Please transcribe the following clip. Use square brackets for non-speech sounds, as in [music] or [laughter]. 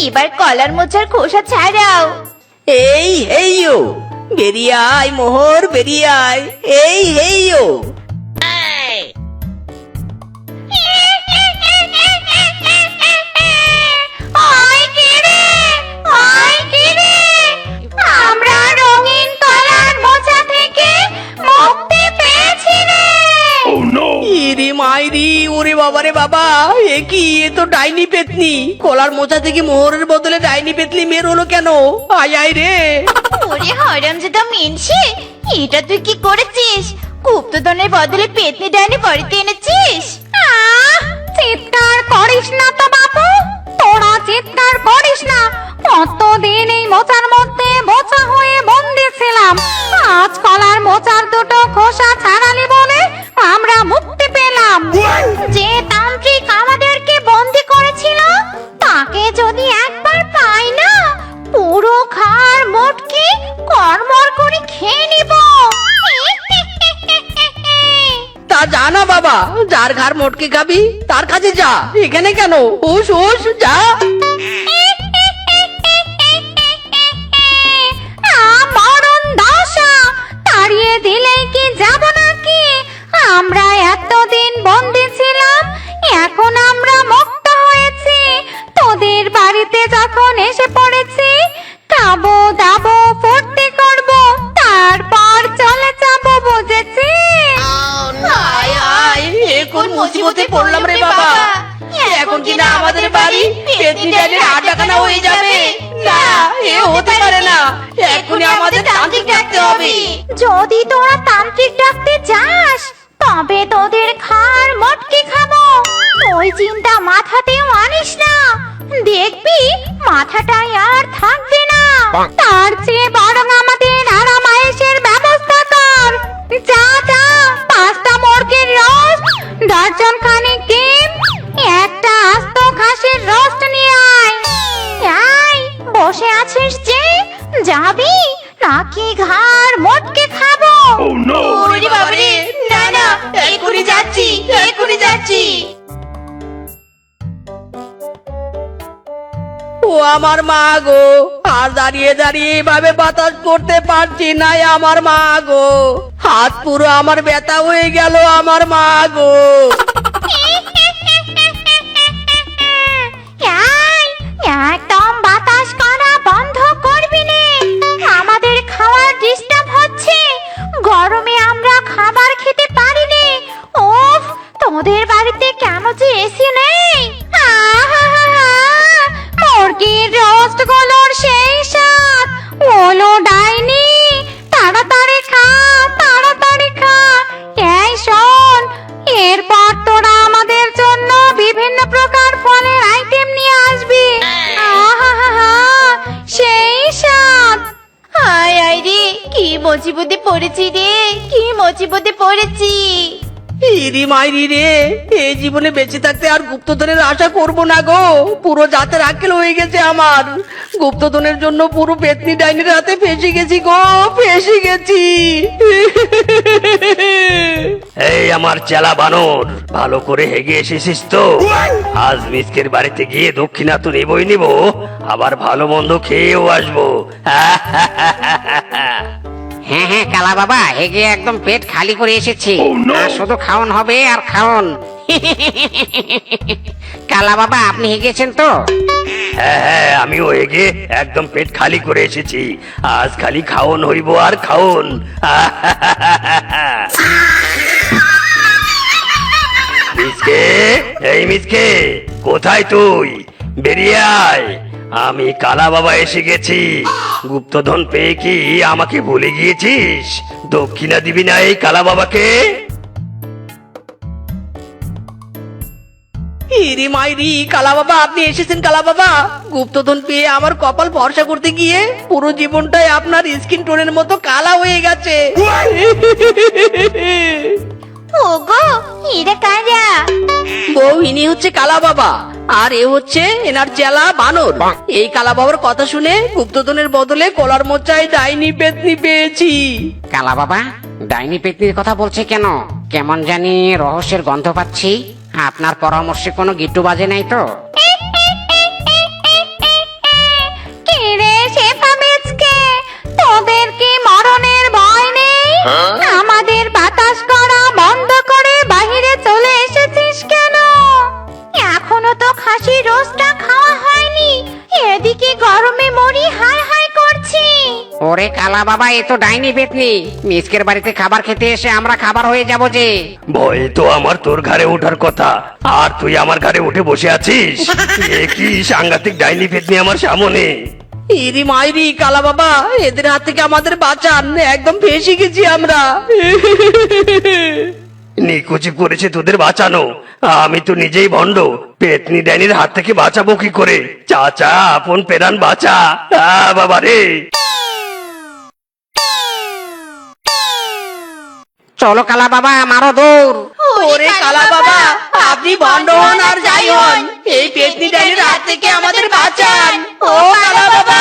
এবার কলার মোচার খোসা ছাড়াও। এই হেইও বেরিয়ায় মোহর বেরিয়ায় এই হেইও মাইরি ওরে বাবারে বাবা এ কি এ তো ডাইনি পেতনি। কলার মোচা থেকে মোহরের বদলে ডাইনি পেতনি মের হলো কেন? আয় আয় রে। ওরে হরমজাদা মিনছে এটা তুই কি করেছিস? গুপ্তধনের বদলে পেতনি ডাইনি বাড়িতে এনেছিস? চিৎকার করিস না তো বাপু। তোরা চিৎকার করিস না। কতদিন এই মোচার মধ্যে বোচা হয়ে বন্দি ছিলাম। আজ কলার মোচার তা যা না বাবা। যার ঘর মোটকে খাবি, তার কাছে যা। এখানে কেন? হুস হুস যা। দশা কি আমরা ছিলাম, এখন আমরা মুক্ত হয়েছি। তোদের বাড়িতে যখন এসে পড়েছি খাব বাড়ি আটাখানা হয়ে যাবে। না এ হতে পারে না। এখনই আমাদের তান্ত্রিক ডাকতে হবে। যদি তোরা তান্ত্রিক ডাকতে যাস তবে তোদের খার মটকে খাব। ওই চিন্তা মাথাতেও আনিস না। দেখবি মাথাটাই আর থাকবে না। তার চেয়ে বরং আমাদের আরাম আয়েসের ব্যবস্থা কর। যা যা পাঁচটা মুরগির রোস্ট দশজন খানিক নাকি ঘাড় মোটকে খাব? ওরে বাবারে না না এখনই যাচ্ছি এখনই যাচ্ছি। ও আমার মা গো আর দাঁড়িয়ে দাঁড়িয়ে এভাবে বাতাস করতে পারছি না আমার মা গো। হাত পুরো আমার ব্যথা হয়ে গেল আমার মা গো। তোদের বাড়িতে কেন যে এসি নেই? মুরগির রোস্টগুলোর সেই স্বাদ। ওলো ডাইনি, তাড়াতাড়ি খা তাড়াতাড়ি খা। এই শোন, এরপর তোরা আমাদের জন্য বিভিন্ন প্রকার ফলের আইটেম নিয়ে আসবি। সেই স্বাদ। হায় হায় রে, কি মুসিবতে পড়েছি রে, কি মুসিবতে পড়েছি। ইরি মাইরি রে এই জীবনে বেঁচে থাকতে আর গুপ্তধনের আশা করব না গো। পুরো জাতের আক্কেল হয়ে গেছে আমার। গুপ্তধনের জন্য পুরো পেতনি ডাইনির হাতে ফেসে গেছি গো ফেসে গেছি। এই আমার চেলা বানর ভালো করে হেগে এসেছিস তো। আজ মিসকের বাড়িতে গিয়ে দক্ষিণা তো নেবই নিব আবার ভালো মন্দ খেয়েও আসব। [laughs] হ্যাঁ হ্যাঁ কালা বাবা হেগে একদম পেট খালি করে এসেছি। আর শুধু খাওন হবে আর খাওন। কালা বাবা আপনি হেগেছেন তো? হ্যাঁ হ্যাঁ আমিও হেগে একদম পেট খালি করে এসেছি। আজ খালি খাওন হইব আর খাওন। মিসকে এই মিসকে কোথায় তুই? বেরিয়ে আয়। আমি কালা বাবা এসে গেছি। গুপ্তধন পেয়ে কি আমাকে ভুলে গিয়েছিস? দক্ষিণা দিবি না এই কালা বাবাকে? ইরি মাইরি কালা বাবা আপনি এসেছেন কালা বাবা। গুপ্তধন পেয়ে আমার কপাল ভরসা করতে গিয়ে পুরো জীবনটাই আপনার স্কিন টোনের মতো কালা হয়ে গেছে। ওগো এরা কারা? বউ ইনি হচ্ছে কালা বাবা। আর এ হচ্ছে এনার চেলা বানর। এই কালা বাবার কথা শুনে গুপ্তধনের বদলে কলার মোচায় ডাইনি পেতনি পেয়েছি। কালা বাবা ডাইনি পেতনির কথা বলছে কেন? কেমন জানি রহস্যের গন্ধ পাচ্ছি। আপনার পরামর্শে কোনো গিট্টু বাজে নাই তো? এদিকে গরমে মরি হাই হাই করছি। ওরে কালা বাবা এ তো ডাইনি পেতনি। মিসকের বাড়িতে খাবার খেতে এসে আমরা খাবার হয়ে যাব যে। ভয়ে তো আমার তোর ঘরে ওঠার কথা। আর তুই আমার ঘরে উঠে বসে আছিস? এ কি সাংঘাতিক ডাইনি পেতনি আমার সামনে। ইরি মাইরি কালা বাবা এদের হাত থেকে আমাদের বাঁচান। একদম ফেসে গেছি আমরা। নিকুচি করেছে তোদের বাঁচানো। আমি তো নিজেই ভণ্ড। পেতনি ডাইনির হাত থেকে বাঁচাবো কি করে? চাচা আপন পেরান বাঁচা। আ বাবা রে। চলো কালা বাবা মারো দৌড়। ওরে কালা বাবা আপনি ভণ্ড হন আর যাই হন। এই পেতনি ডাইনির হাত থেকে আমাদের বাঁচান। ও কালা বাবা।